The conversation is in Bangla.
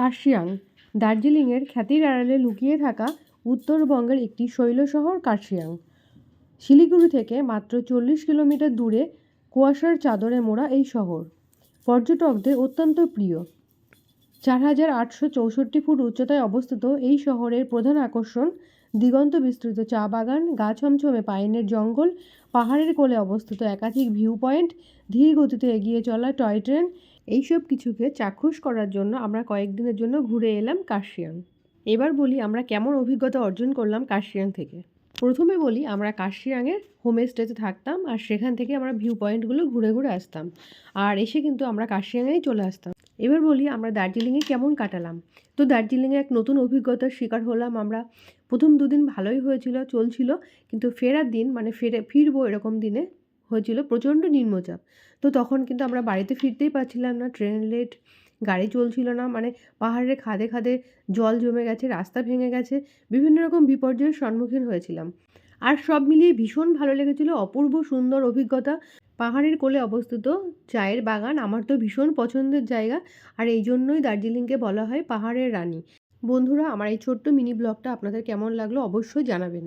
কার্শিয়াং দার্জিলিংয়ের খ্যাতির আড়ালে লুকিয়ে থাকা উত্তরবঙ্গের একটি শৈল শহর কার্শিয়াং। শিলিগুড়ি থেকে মাত্র চল্লিশ কিলোমিটার দূরে কুয়াশার চাদরে মোড়া এই শহর। পর্যটকদের অত্যন্ত প্রিয়। চার হাজার আটশো চৌষট্টি ফুট উচ্চতায় অবস্থিত এই শহরের প্রধান আকর্ষণ দিগন্ত বিস্তৃত চা বাগান গা ছমছমে পাইনের জঙ্গল, পাহাড়ের কোলে অবস্থিত একাধিক ভিউ পয়েন্ট ধীর গতিতে এগিয়ে চলা টয় ট্রেন এইসব কিছুকে চাক্ষুষ করার জন্য আমরা কয়েকদিনের জন্য ঘুরে এলাম কার্শিয়াং। এবার বলি আমরা কেমন অভিজ্ঞতা অর্জন করলাম কার্শিয়াং থেকে। প্রথমে বলি আমরা কার্শিয়াংয়ের হোমস্টেতে থাকতাম আর সেখান থেকে আমরা ভিউ পয়েন্টগুলো ঘুরে ঘুরে আসতাম। আর এসে কিন্তু আমরা কার্শিয়াংয়েই চলে আসতাম। এবার বলি আমরা দার্জিলিংয়ে কেমন কাটালাম? তো দার্জিলিংয়ে এক নতুন অভিজ্ঞতার শিকার হলাম আমরা। প্রথম দুদিন ভালোই হয়েছিল, চলছিল, কিন্তু ফেরার দিন মানে ফেরে, ফিরবো এরকম দিনে হয়েছিল প্রচণ্ড নিম্নচাপ। তো তখন কিন্তু আমরা বাড়িতে ফিরতেই পারছিলাম না ট্রেন লেট গাড়ি চলছিল না মানে পাহাড়ের খাদে খাদে জল জমে গেছে, রাস্তা ভেঙে গেছে, বিভিন্ন রকম বিপর্যয়ের সম্মুখীন হয়েছিলাম। আর সব মিলিয়ে ভীষণ ভালো লেগেছিল, অপূর্ব সুন্দর অভিজ্ঞতা। পাহাড়ের কোলে অবস্থিত, চায়ের বাগান আমার তো ভীষণ পছন্দের জায়গা, আর এই জন্যই দার্জিলিংকে বলা হয় পাহাড়ের রানী। বন্ধুরা, আমার এই ছোট্ট মিনি ব্লগটা আপনাদের কেমন লাগল অবশ্যই জানাবেন।